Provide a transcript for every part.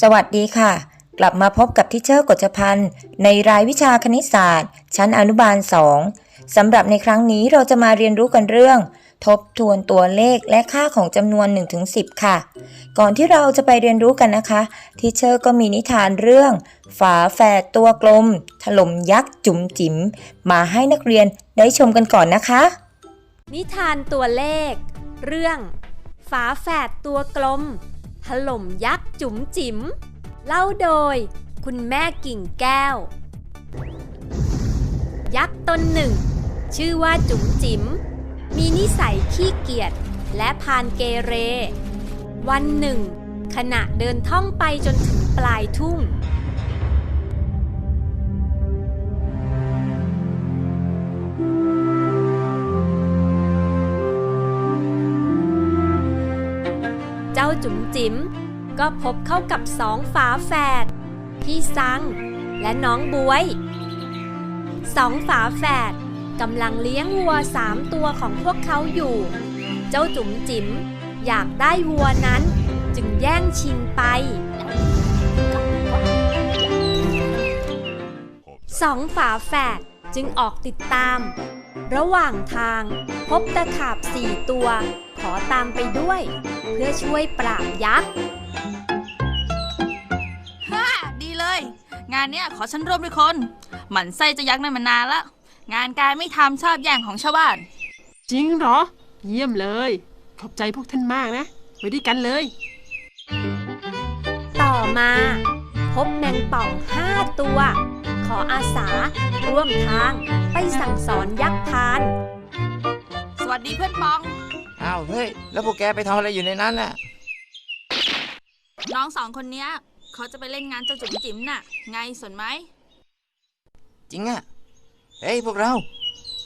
สวัสดีค่ะ กลับมาพบกับทิเชอร์กฎพันธ์ในรายวิชาคณิตศาสตร์ ชั้นอนุบาล 2สำหรับในครั้งนี้เราจะมาเรียนรู้กันเรื่อง ทบทวนตัวเลขและค่าของจำนวน 1-10 ค่ะ ก่อนที่เราจะไปเรียนรู้กันนะคะ ทิเชอร์ก็มีนิทานเรื่อง ฝาแฝดตัวกลม ถล่มยักษ์จุ๋มจิ๋มมาให้นักเรียนได้ชมกันก่อนนะคะ นิทานตัวเลข เรื่อง ฝาแฝดตัวกลม ถล่มยักษ์จุ๋มจิ๋ม เล่าโดย คุณแม่กิ่งแก้ว ยักษ์ตนหนึ่ง ชื่อว่าจุ๋มจิ๋ม มีนิสัยขี้เกียจและพานเกเร วันหนึ่ง ขณะเดินท่องไปจนถึงปลายทุ่ง เจ้าจุ๋มจิ๋มก็พบเข้ากับสองฝาแฝดพี่ซังและน้องบวยสองฝาแฝดกำลังเลี้ยงวัวสามตัวของพวกเขาอยู่ เจ้าจุ๋มจิ๋มอยากได้วัวนั้น จึงแย่งชิงไปสองฝาแฝดจึงออกติดตาม ระหว่างทางพบตะขาบสี่ตัว ขอตามไปด้วย เพื่อช่วยปราบยักษ์ฮ่าดีเลย งานเนี้ยขอฉันร่วมด้วยคน หมั่นไส้เจะยักษ์นั่นมานานละงานการไม่ทำชอบแย่งของชาวบ้าน จริงเหรอ เยี่ยมเลย ขอบใจพวกท่านมากนะ ไว้ด้วยกันเลย ต่อมา พบแมงป่องห้าตัว ขออาสา ร่วมทางไปสั่งสอนยักษ์พาน สวัสดีเพื่อนปอง อ้าวเฮ้ย แล้วพวกแกไปทำอะไรอยู่ในนั้นน่ะ น้องสองคนเนี้ยเขาจะไปเล่นงานเจ้าจุ๋มจิ๋มน่ะ ไงสนไหม จริงอะ เฮ้ยพวกเรา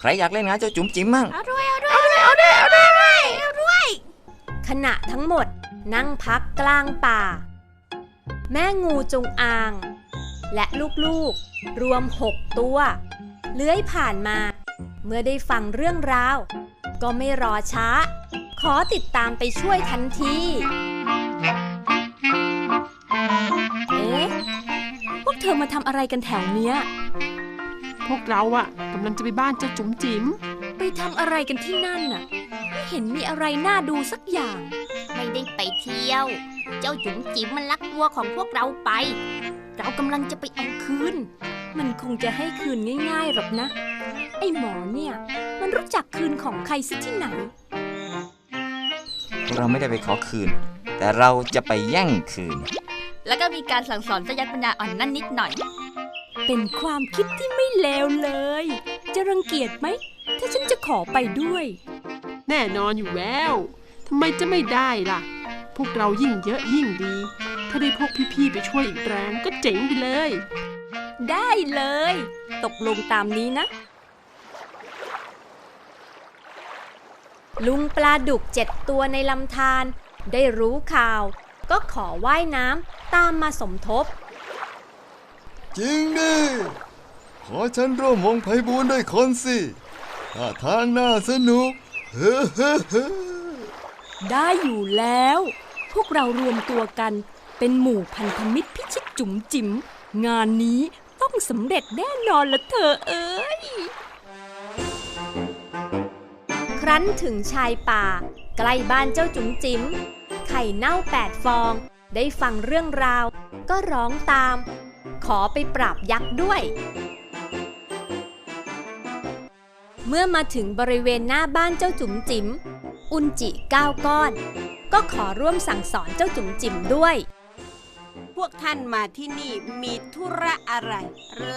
ใครอยากเล่นงานเจ้าจุ๋มจิ๋มมั่ง เอาด้วยเอาด้วยเอาด้วยเอาด้วยเอาด้วยเอาด้วย ขณะทั้งหมดนั่งพักกลางป่า แม่งูจงอาง และลูกๆ รวมหกตัว เลื้อยผ่านมา เมื่อได้ฟังเรื่องราว ก็ไม่รอช้า ขอติดตามไปช่วยทันที เอ๊ะ พวกเธอมาทำอะไรกันแถวเนี้ย พวกเราอะกำลังจะไปบ้านเจ้าจุ๋มจิ๋ม ไปทำอะไรกันที่นั่นน่ะ ไม่เห็นมีอะไรน่าดูสักอย่าง ไม่ได้ไปเที่ยว เจ้าจุ๋มจิ๋มมันลักวัวของพวกเราไป เรากำลังจะไปเอาคืน มันคงจะให้คืนง่ายๆหรอกนะ ไอ้หมอเนี่ย มันรู้จักคืนของใครซะที่ไหนพวกเราไม่ได้ไปขอคืน แต่เราจะไปแย่งคืน แล้วก็มีการสั่งสอนเจ้ายักษ์ปัญญาอ่อนนั่นนิดหน่อย เป็นความคิดที่ไม่เลวเลย จะรังเกียจไหม ถ้าฉันจะขอไปด้วย แน่นอนอยู่แล้วทำไมจะไม่ได้ล่ะ พวกเรายิ่งเยอะยิ่งดี ถ้าได้พวกพี่ๆไปช่วยอีกแรงก็เจ๋งไปเลย ได้เลย ตกลงตามนี้นะ ลุงปลาดุกเจ็ดตัวในลำธารได้รู้ข่าว ก็ขอว่ายน้ำตามมาสมทบ จริงดิขอฉันร่วมวงไพบูลย์ด้วยคนสิถ้าทางน่าสนุก เฮ้เฮ้เฮ้ได้อยู่แล้ว พวกเรารวมตัวกันเป็นหมู่พันธมิตรพิชิตจุ๋มจิ๋มงานนี้ต้องสำเร็จแน่นอนละเธอเอ้ยค รั้นถึงชายป่า ใกล้บ้านเจ้าจุ๋มจิ๋มไข่เน่าแปดฟอง ได้ฟังเรื่องราว ก็ร้องตาม ขอไปปราบยักษ์ด้วย เมื่อมาถึงบริเวณหน้าบ้านเจ้าจุ๋มจิ๋มอุนจิก้าวก้อน ก็ขอร่วมสั่งสอนเจ้าจุ๋มจิ๋มด้วย พวกท่านมาที่นี่มีธุระอะไร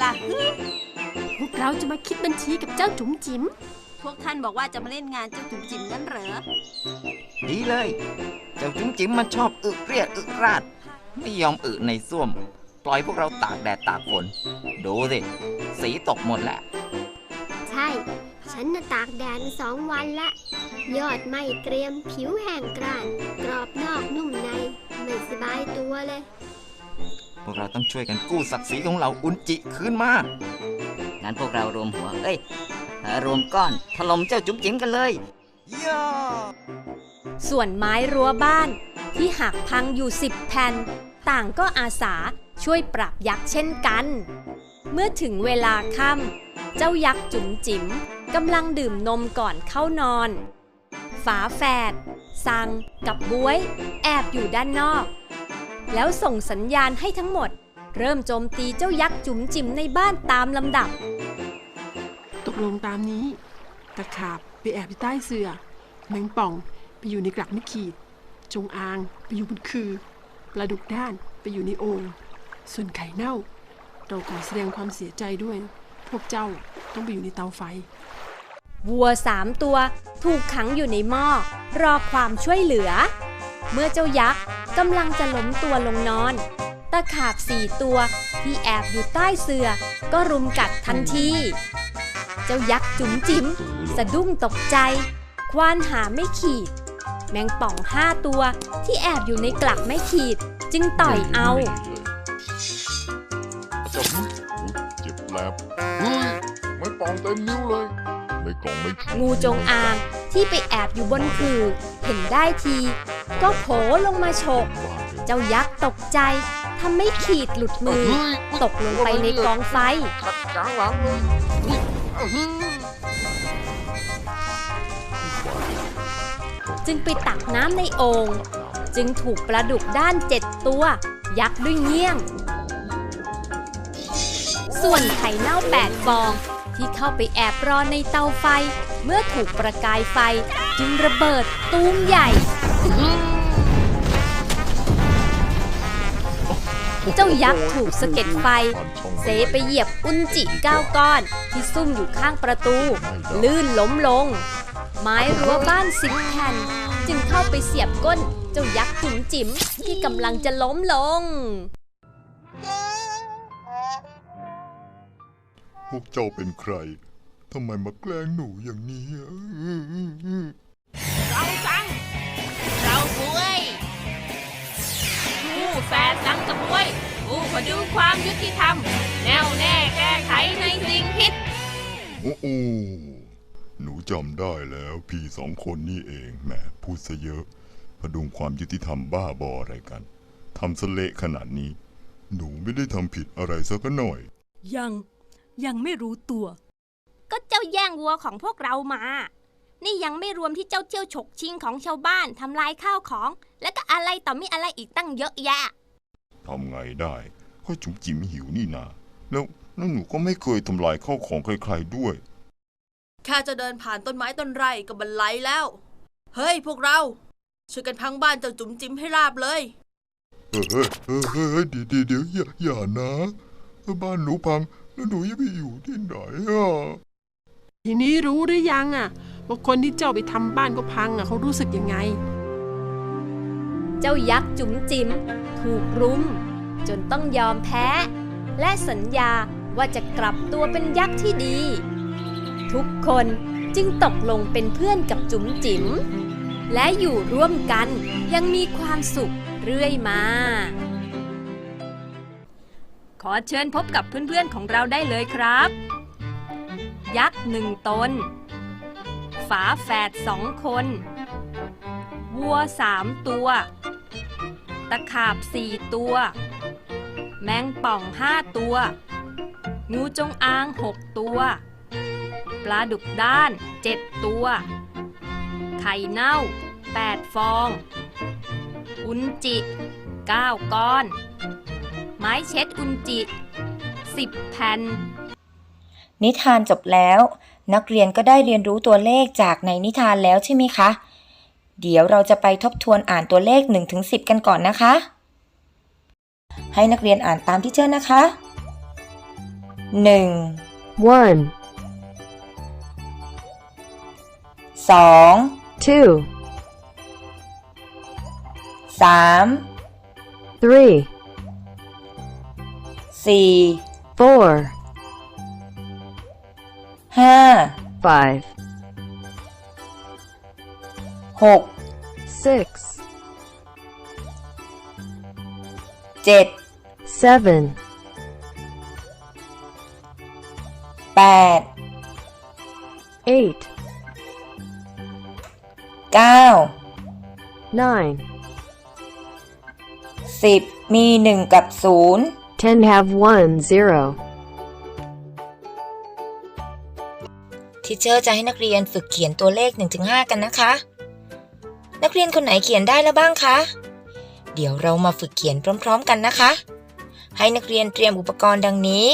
ล่ะฮึพวกเราจะมาคิดบัญชีกับเจ้าจุ๋มจิ๋ม พวกท่านบอกว่าจะมาเล่นงานเจ้าจุ๋มจิ๋มนั่นเหรอ ดีเลย เจ้าจุ๋มจิ๋มมันชอบอึเรียดอึราด ไม่ยอมอึในส้วม ปล่อยพวกเราตากแดดตากฝน ดูสิ สีตกหมดแล้วใช่ ฉันน่ะตากแดดมาสองวันละ ยอดไม่เกรียมผิวแห้งกร้านกรอบนอกนุ่มใน ไม่สบายตัวเลย พวกเราต้องช่วยกันกู้ศักดิ์ศรีของเราอุนจิคืนมา งั้นพวกเรารวมหัว เอ้ยเอ่อ รวมก้อนถล่มเจ้าจุ๋มจิ๋มกันเลยส่วนไม้รั้วบ้านที่หักพังอยู่สิบแผ่น ต่างก็อาสาช่วยปรับยักษ์เช่นกัน เมื่อถึงเวลาค่ำเจ้ายักษ์จุ๋มจิ๋มกำลังดื่มนมก่อนเข้านอน ฝาแฝดซังกับบวย แอบอยู่ด้านนอก แล้วส่งสัญญาณให้ทั้งหมด เริ่มโจมตีเจ้ายักษ์จุ๋มจิ๋มในบ้านตามลำดับ กลงตามนี้ ตะขาบไปแอบอยู่ใต้เสือ่อแมงป่องไปอยู่ในกลักไม่ขีด จงอางไปอยู่บนคือ ปลาดุกด้านไปอยู่ในโอ่งส่วนไข่เน่า เราขอแสดงความเสียใจด้วย พวกเจ้าต้องไปอยู่ในเตาไฟ วัวสามตัวถูกขังอยู่ในหม้อรอความช่วยเหลือ เมื่อเจ้ายักษ์กำลังจะล้มตัวลงนอน ตะขาบสี่ตัวที่แอบอยู่ใต้เสือ่อก็รุมกัดทันที เจ้ายักษ์จุ๋มจิ๋มสะดุ้งตกใจ ควานหาไม่ขีด แมงป่องห้าตัวที่แอบอยู่ในกลักไม่ขีด จึงต่อยเอาจับเจ็บแลบเฮ้ยไม่ปองเต็มนิ้วเลยไม่กล่องไม่ขีดงูจงอางที่ไปแอบอยู่บนคือเห็นได้ที ก็โผล่ลงมาฉกเจ้ายักษ์ตกใจทำไม่ขีดหลุดมือ ตกลงไปในกองไฟ จึงไปตักน้ำในโอ่งจึงถูกปลาดุกด้านเจ็ดตัว ยักด้วยเงี้ยง ส่วนไข่เน่าแปดฟอง ที่เข้าไปแอบรอในเตาไฟ เมื่อถูกประกายไฟ จึงระเบิดตูมใหญ่ เจ้ายักษ์ถูกสะเก็ดไฟ เซไปเหยียบอุนจิเก้าก้อน ที่ซุ่มอยู่ข้างประตู ลื่นล้มลง ไม้รั้วบ้านสิบแผ่น จึงเข้าไปเสียบก้น เจ้ายักษ์จุ๋มจิ๋มที่กำลังจะล้มลง พวกเจ้าเป็นใครทำไมมาแกล้งหนูอย่างนี้อะอื้ออื้ออื้อเราสัง เราบวยผู้แฟนสังกับบวย ผู้พดุงความยุติธรรม แน่วแน่แก้ไขในสิ่งผิด โอ้โหหนูจำได้แล้วพี่สองคนนี่เองแหมพูดซะเยอะ พดุงความยุติธรรมบ้าบออะไรกันทำสเละขนาดนี้ หนูไม่ได้ทำผิดอะไรสักหน่อย ยังยังไม่รู้ตัว ก็เจ้าแย่งวัวของพวกเรามา นี่ยังไม่รวมที่เจ้าเที่ยวฉกชิงของชาวบ้านทำลายข้าวของ แล้วก็อะไรต่อมีอะไรอีกตั้งเยอะแยะ ทำไงได้ ก็จุ๋มจิ๋มหิวนี่นาแล้วแล้วหนูก็ไม่เคยทำลายข้าวของใครๆด้วย แค่จะเดินผ่านต้นไม้ต้นไร่ก็บันไลแล้ว เฮ้ยพวกเรา ช่วยกันพังบ้านเจ้าจุ๋มจิ้มให้ราบเลยเฮ้ยเฮ้ยเฮ้ยเฮ้ยเดี๋ยวเดี๋ยวเดี๋ยวอย่าอย่านะถ้าบ้านหนูพังแล้วหนูจะไปอยู่ที่ไหนอะทีนี้รู้หรือยังอะว่าคนที่เจ้าไปทำบ้านก็พังอะเขารู้สึกยังไง เจ้ายักษ์จุ๋มจิ๋มถูกรุม จนต้องยอมแพ้ และสัญญาว่าจะกลับตัวเป็นยักษ์ที่ดี ทุกคนจึงตกลงเป็นเพื่อนกับจุ๋มจิ๋ม และอยู่ร่วมกันยังมีความสุขเรื่อยมา ขอเชิญพบกับเพื่อนๆของเราได้เลยครับ ยักษ์หนึ่งตน ฝาแฝดสองคน วัวสามตัว ตะขาบสี่ตัว แมงป่องห้าตัว งูจงอางหกตัว ปลาดุกด้านเจ็ดตัว ไข่เน่าแปดฟอง อุนจิเก้าก้อน ไม้เช็ดอุนจิสิบแผ่น นิทานจบแล้ว นักเรียนก็ได้เรียนรู้ตัวเลขจากในนิทานแล้วใช่ไหมคะ เดี๋ยวเราจะไปทบทวนอ่านตัวเลข1ถึง10 กันก่อนนะคะ ให้นักเรียนอ่านตามที่เจอนะคะ1 one, 2 two, 3 three, 4 four, 5 five, 6 six, 7 seven, 8 eight, 9 nine, 10มี1กับ0 10 have 1 0. ทิเชอร์จะให้นักเรียนฝึกเขียนตัวเลข 1-5 กันนะคะ นักเรียนคนไหนเขียนได้แล้วบ้างคะ เดี๋ยวเรามาฝึกเขียนพร้อม ๆ กันนะคะ ให้นักเรียนเตรียมอุปกรณ์ดังนี้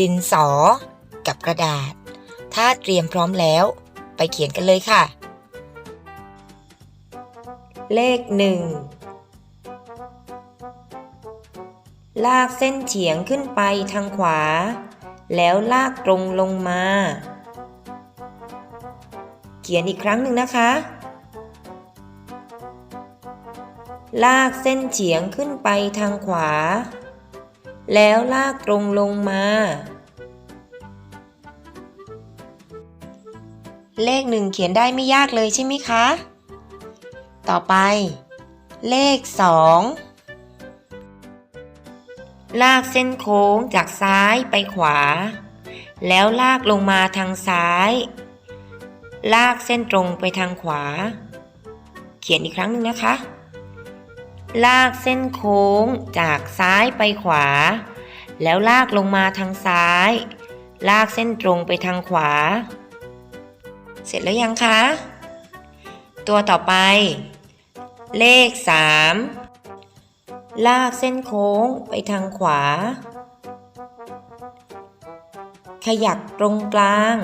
ดินสอ กับกระดาษ ถ้าเตรียมพร้อมแล้ว ไปเขียนกันเลยค่ะ เลขหนึ่งลากเส้นเฉียงขึ้นไปทางขวา แล้วลากตรงลงมา เขียนอีกครั้งหนึ่งนะคะ ลากเส้นเฉียงขึ้นไปทางขวา แล้วลากตรงลงมา เลขหนึ่งเขียนได้ไม่ยากเลยใช่ไหมคะ ต่อไป เลขสองลากเส้นโค้งจากซ้ายไปขวา แล้วลากลงมาทางซ้าย ลากเส้นตรงไปทางขวา เขียนอีกครั้งหนึ่งนะคะ ลากเส้นโค้งจากซ้ายไปขวา แล้วลากลงมาทางซ้าย ลากเส้นตรงไปทางขวา เสร็จแล้วยังคะ ตัวต่อไป เลขสามลากเส้นโค้งไปทางขวา ขยักตรงกลาง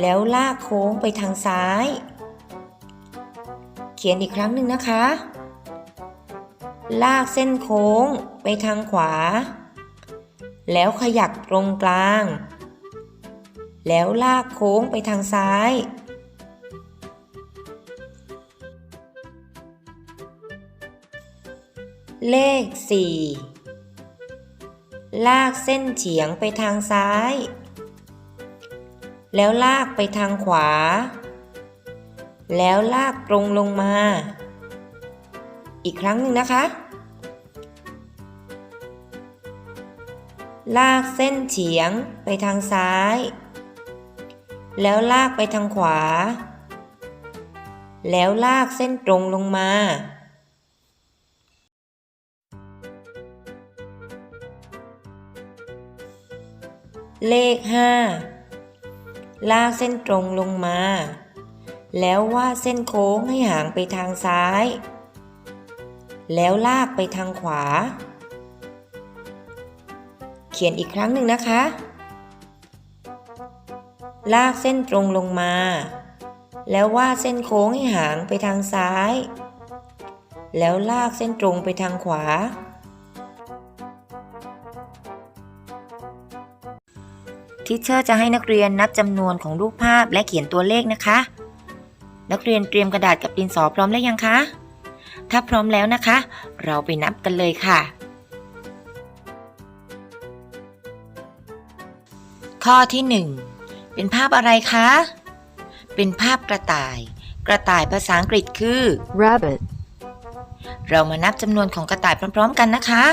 แล้วลากโค้งไปทางซ้าย ขียนอีกครั้งหนึ่งนะคะ ลากเส้นโค้งไปทางขวา แล้วขยักตรงกลาง แล้วลากโค้งไปทางซ้ายเลข 4 ลากเส้นเฉียงไปทางซ้าย แล้วลากไปทางขวา แล้วลากตรงลงมา อีกครั้งหนึ่งนะคะ ลากเส้นเฉียงไปทางซ้าย แล้วลากไปทางขวา แล้วลากเส้นตรงลงมาเลข 5 ลากเส้นตรงลงมา แล้ววาดเส้นโค้งให้ห่างไปทางซ้าย แล้วลากไปทางขวา เขียนอีกครั้งหนึ่งนะคะ ลากเส้นตรงลงมา แล้ววาดเส้นโค้งให้ห่างไปทางซ้าย แล้วลากเส้นตรงไปทางขวาทิเชอร์จะให้นักเรียนนับจำนวนของรูปภาพและเขียนตัวเลขนะคะ นักเรียนเตรียมกระดาษกับดินสอพร้อมแล้วยังคะ ถ้าพร้อมแล้วนะคะ เราไปนับกันเลยค่ะ ข้อที่ 1 เป็นภาพอะไรคะ เป็นภาพกระต่าย กระต่ายภาษาอังกฤษคือ rabbit, เรามานับจำนวนของกระต่ายพร้อม ๆ กันนะคะ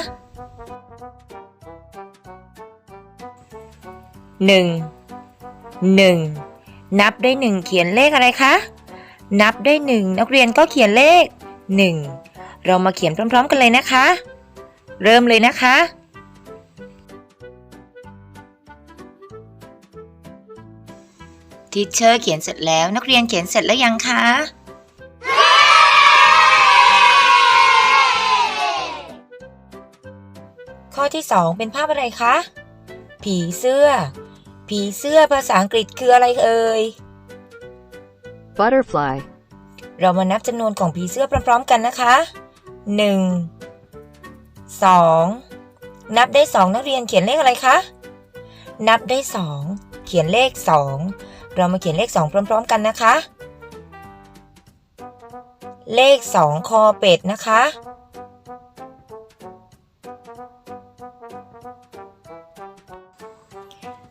หนึ่งหนึ่งนับด้วยหนึ่งเขียนเลขอะไรคะ นับได้หนึ่งนักเรียนก็เขียนเลขหนึ่งเรามาเขียนพร้อม ๆ กันเลยนะคะ เริ่มเลยนะคะทิเชอร์เขียนเสร็จแล้วนักเรียนเขียนเสร็จแล้วยังคะข้อที่ 2 เป็นภาพอะไรคะ ผีเสื้อ ผีเสื้อภาษาอังกฤษคืออะไรเอ่ย butterfly, เรามานับจำนวนของผีเสื้อพร้อม ๆ กันนะคะ 1 2 นับได้ 2 นักเรียนเขียนเลขอะไรคะ นับได้ 2 เขียนเลข 2 เรามาเขียนเลข 2 พร้อม ๆ กันนะคะ เลข 2 คอเป็ดนะคะ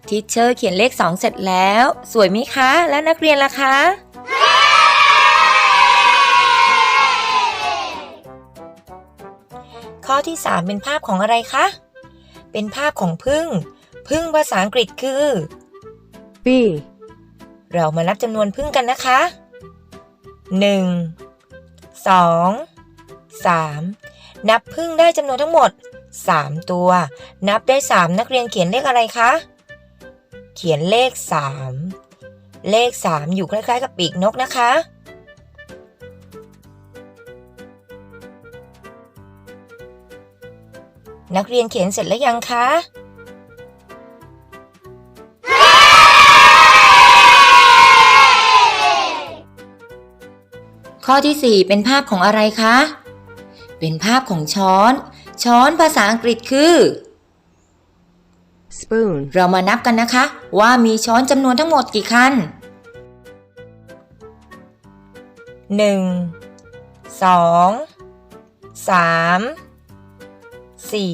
ทิเชอร์เขียนเลข 2 เสร็จแล้ว สวยไหมคะ แล้วนักเรียนล่ะคะ ข้อที่ 3 เป็นภาพของอะไรคะ เป็นภาพของพึ่ง พึ่งภาษาอังกฤษคือ bee, เรามานับจำนวนพึ่งกันนะคะ 1 2 3 นับพึ่งได้จำนวนทั้งหมด 3 ตัว นับได้ 3 นักเรียนเขียนเลขอะไรคะ เขียนเลข 3 เลข 3 อยู่คล้ายๆกับปีกนกนะคะ นักเรียนเขียนเสร็จแล้วยังคะ ข้อที่ 4 เป็นภาพของอะไรคะ เป็นภาพของช้อน ช้อนภาษาอังกฤษคือ spoon, เรามานับกันนะคะ ว่ามีช้อนจำนวนทั้งหมดกี่คันหนึ่ง สองสามสี่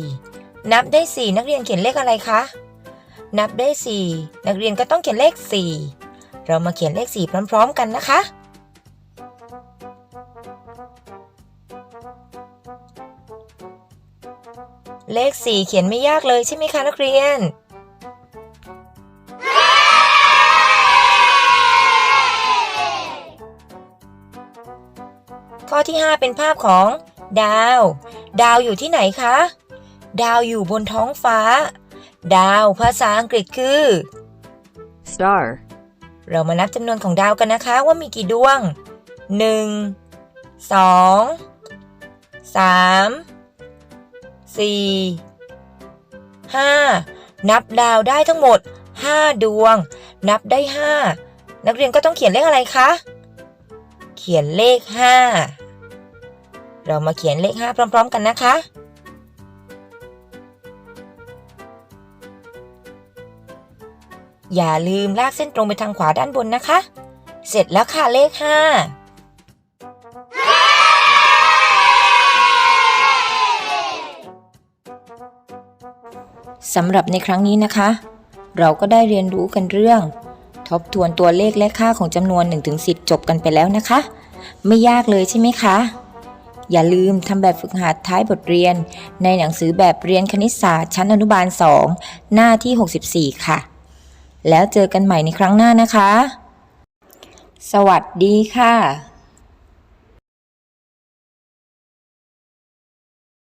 นับได้สี่นักเรียนเขียนเลขอะไรคะ นับได้สี่นักเรียนก็ต้องเขียนเลขสี่เรามาเขียนเลขสี่พร้อม ๆ กันนะคะ เลขสี่เขียนไม่ยากเลยใช่ไหมคะนักเรียนข้อที่ 5 เป็นภาพของ ดาว ดาวอยู่ที่ไหนคะ ดาวอยู่บนท้องฟ้า ดาวภาษาอังกฤษคือ star, เรามานับจำนวนของดาวกันนะคะว่ามีกี่ดวง 1 2 3 4 5 นับดาวได้ทั้งหมด 5 ดวง นับได้ 5 นักเรียนก็ต้องเขียนเลขอะไรคะ เขียนเลข 5 เรามาเขียนเลข 5 พร้อม ๆ กันนะคะ อย่าลืมลากเส้นตรงไปทางขวาด้านบนนะคะ เสร็จแล้วค่ะเลข 5สำหรับในครั้งนี้นะคะ เราก็ได้เรียนรู้กันเรื่อง ทบทวนตัวเลขและค่าของจำนวน 1-10 จบกันไปแล้วนะคะ ไม่ยากเลยใช่ไหมคะ อย่าลืมทำแบบฝึกหัดท้ายบทเรียน ในหนังสือแบบเรียนคณิตศาสตร์ชั้นอนุบาล 2 หน้าที่ 64 ค่ะ แล้วเจอกันใหม่ในครั้งหน้านะคะ สวัสดีค่ะ